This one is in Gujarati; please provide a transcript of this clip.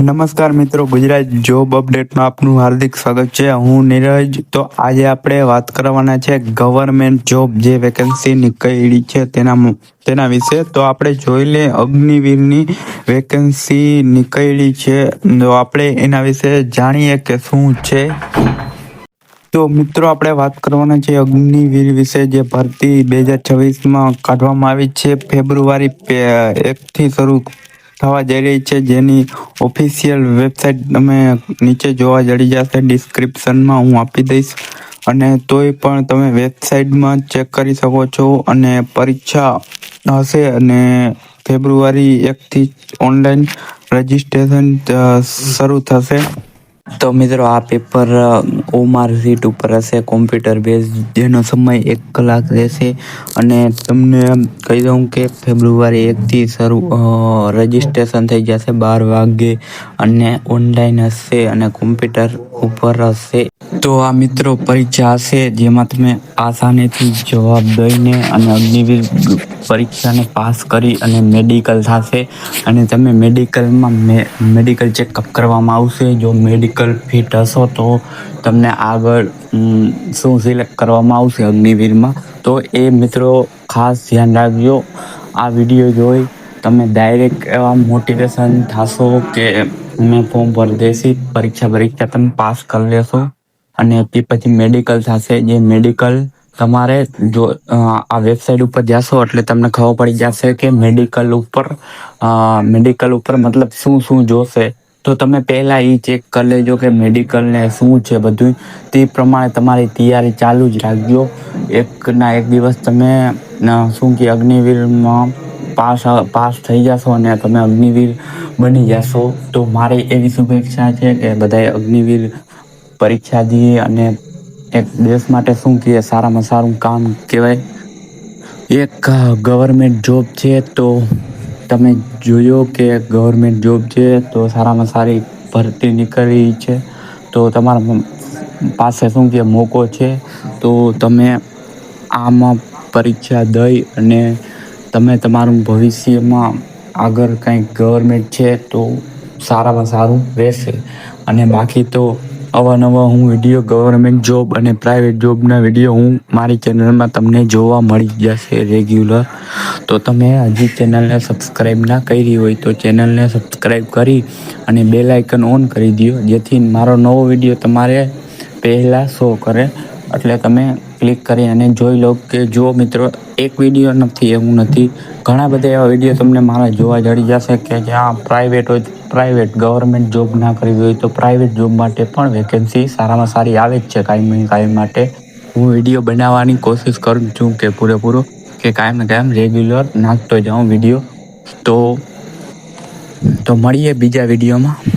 નમસ્કાર મિત્રો, ગુજરાત જોબ અપડેટમાં આપનું હાર્દિક સ્વાગત છે. હું નીરજ. તો આજે આપણે વાત કરવાના છે ગવર્મેન્ટ જોબ જે વેકેન્સી નીકળી છે તેના તેના વિશે. તો આપણે જોઈ લે અગ્નિવીરની વેકેન્સી નીકળી છે. તો આપણે એના વિશે જાણીએ કે શું છે. તો મિત્રો, આપણે વાત કરવાના છે અગ્નિવીર વિશે જે ભરતી બે હજાર છવ્વીસમાં કાઢવામાં આવી છે. ફેબ્રુઆરી એકથી શરૂ થવા જઈ રહી છે. જેની ઓફિશિયલ વેબસાઇટ તમે નીચે જોવા જડી જશે ડિસ્ક્રિપ્શનમાં હું આપી દઈશ. અને તોય પણ તમે વેબસાઇટમાં ચેક કરી શકો છો. અને પરીક્ષા હશે અને ફેબ્રુઆરી એકથી ઓનલાઈન રજિસ્ટ્રેશન શરૂ થશે. તો મિત્રો આ પેપર ઓમાર સીટ ઉપર હશે કોમ્પ્યુટર બેઝ જેનો સમય એક કલાક રહેશે. અને તમને કહી દઉં કે ફેબ્રુઆરી એકથી શરૂ રજિસ્ટ્રેશન થઈ જશે બાર વાગે. અને ઓનલાઈન હશે અને કોમ્પ્યુટર ઉપર હશે. તો આ મિત્રો પરીક્ષા હશે, જેમાં તમે આસાનીથી જવાબ દઈને અને અગ્નિવીર પરીક્ષાને પાસ કરી અને મેડિકલ થશે અને તમે મેડિકલમાં મેડિકલ ચેકઅપ કરવામાં આવશે. જો મેડિકલ ફિટ હશો તો તમને આગળ શું સિલેક્ટ કરવામાં આવશે અગ્નિવીરમાં? તો એ મિત્રો ખાસ ધ્યાન રાખજો. આ વીડિયો જોઈ તમે ડાયરેક્ટ એવા મોટિવેશન થશો કે મેં ફોર્મ ભરી દેશી, પરીક્ષા પરીક્ષા તમે પાસ કરી લેશો. અને તે પછી મેડિકલ થશે જે મેડિકલ તમારે જો આ વેબસાઇટ ઉપર જશો એટલે તમને ખબર પડી જશે કે મેડિકલ ઉપર મેડિકલ ઉપર મતલબ શું શું જોશે. તો તમે પહેલાં એ ચેક કરી લેજો કે મેડિકલને શું છે બધું. તે પ્રમાણે તમારી તૈયારી ચાલુ જ રાખજો. એકના એક દિવસ તમે શું કે અગ્નિવીરમાં પાસ પાસ થઈ જશો અને તમે અગ્નિવીર બની જશો. તો મારી એવી શુભેચ્છા છે કે બધાએ અગ્નિવીર પરીક્ષા દઈએ અને એક દેશ માટે શું કહે સારામાં સારું કામ કહેવાય. એક ગવર્મેન્ટ જોબ છે તો તમે જોયો કે ગવર્મેન્ટ જોબ છે તો સારામાં સારી ભરતી નીકળી છે. તો તમારા પાસે શું કે મોકો છે. તો તમે આમાં પરીક્ષા દઈ અને તમે તમારું ભવિષ્યમાં આગળ કંઈક ગવર્મેન્ટ છે તો સારામાં સારું રહેશે. અને બાકી તો અવાનવા હું વીડિયો ગવર્મેન્ટ જોબ અને પ્રાઇવેટ જોબના વીડિયો હું મારી ચેનલમાં તમને જોવા મળી જશે રેગ્યુલર તો તમે હજી ચેનલને સબસ્ક્રાઈબ ના કરી હોય તો ચેનલને સબસ્ક્રાઈબ કરી અને બે લાઇકન ઓન કરી દો જેથી મારો નવો વીડિયો તમારે પહેલાં શો કરે. એટલે તમે ક્લિક કરી અને જોઈ લો કે જો મિત્રો, એક વીડિયો નથી, એવું નથી. ઘણા બધા એવા વીડિયો તમને મારા જોવા જડી જશે કે જ્યાં પ્રાઇવેટ હોય પ્રાઇવેટ ગવર્મેન્ટ જોબ ના કરવી હોય તો પ્રાઇવેટ જોબ માટે પણ વેકેન્સી સારામાં સારી આવે જ છે કાયમી કાયમ માટે. હું વીડિયો બનાવવાની કોશિશ કરું છું કે પૂરેપૂરો, કે કાયમ ને કાયમ રેગ્યુલર નાખતો જાઉં વીડિયો તો તો મળીએ બીજા વિડીયોમાં